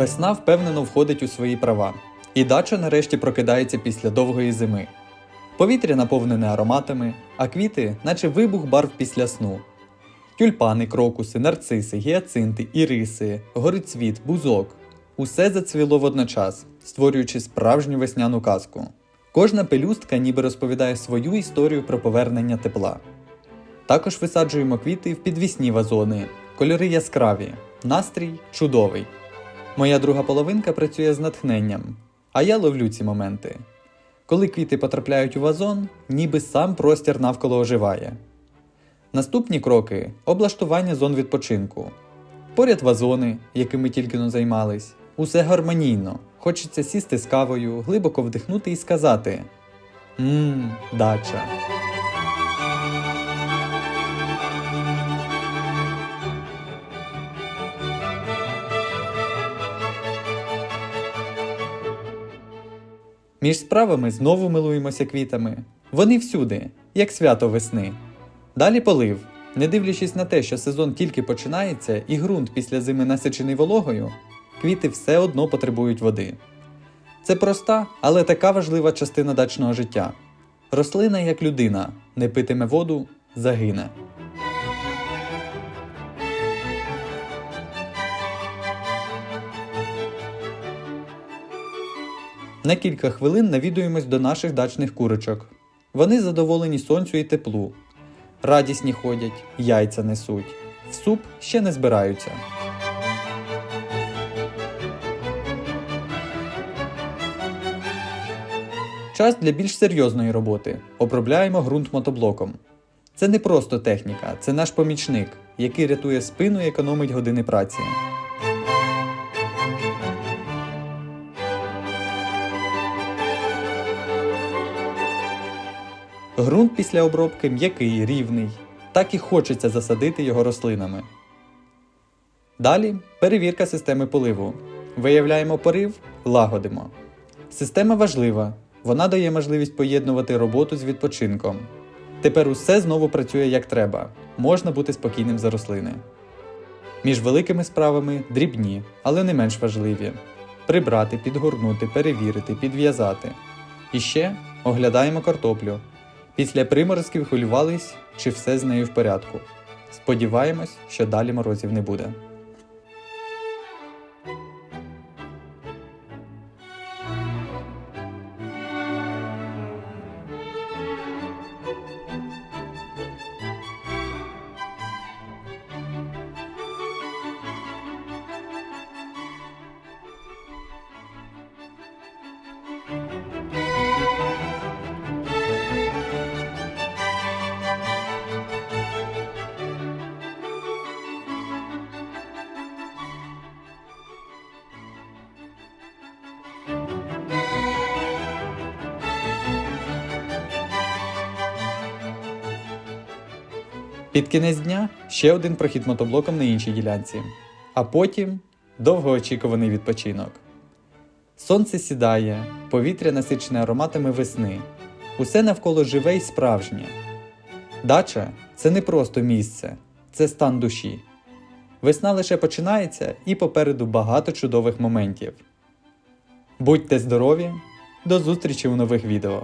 Весна впевнено входить у свої права, і дача нарешті прокидається після довгої зими. Повітря наповнене ароматами, а квіти, наче вибух барв після сну. Тюльпани, крокуси, нарциси, гіацинти, іриси, горицвіт, бузок усе зацвіло водночас, створюючи справжню весняну казку. Кожна пелюстка ніби розповідає свою історію про повернення тепла. Також висаджуємо квіти в підвісні вазони, кольори яскраві, настрій чудовий. Моя друга половинка працює з натхненням, а я ловлю ці моменти. Коли квіти потрапляють у вазон, ніби сам простір навколо оживає. Наступні кроки облаштування зон відпочинку. Поряд вазони, якими тільки но займались, усе гармонійно. Хочеться сісти з кавою, глибоко вдихнути і сказати: Мм, дача. Між справами знову милуємося квітами. Вони всюди, як свято весни. Далі полив. Не дивлячись на те, що сезон тільки починається і ґрунт після зими насичений вологою, квіти все одно потребують води. Це проста, але така важлива частина дачного життя. Рослина, як людина, не питиме воду, загине. На кілька хвилин навідуємось до наших дачних курочок. Вони задоволені сонцю і теплу. Радісні ходять, яйця несуть. В суп ще не збираються. Час для більш серйозної роботи. Обробляємо ґрунт мотоблоком. Це не просто техніка, це наш помічник, який рятує спину і економить години праці. Грунт після обробки м'який, рівний, так і хочеться засадити його рослинами. Далі перевірка системи поливу. Виявляємо порив, лагодимо. Система важлива, вона дає можливість поєднувати роботу з відпочинком. Тепер усе знову працює як треба, можна бути спокійним за рослини. Між великими справами дрібні, але не менш важливі: прибрати, підгорнути, перевірити, підв'язати. І ще оглядаємо картоплю. Після приморозків хвилювались, чи все з нею в порядку. Сподіваємось, що далі морозів не буде. Під кінець дня ще один прохід мотоблоком на іншій ділянці, а потім довгоочікуваний відпочинок. Сонце сідає, повітря насичене ароматами весни. Усе навколо живе й справжнє. Дача це не просто місце, це стан душі. Весна лише починається і попереду багато чудових моментів. Будьте здорові! До зустрічі у нових відео!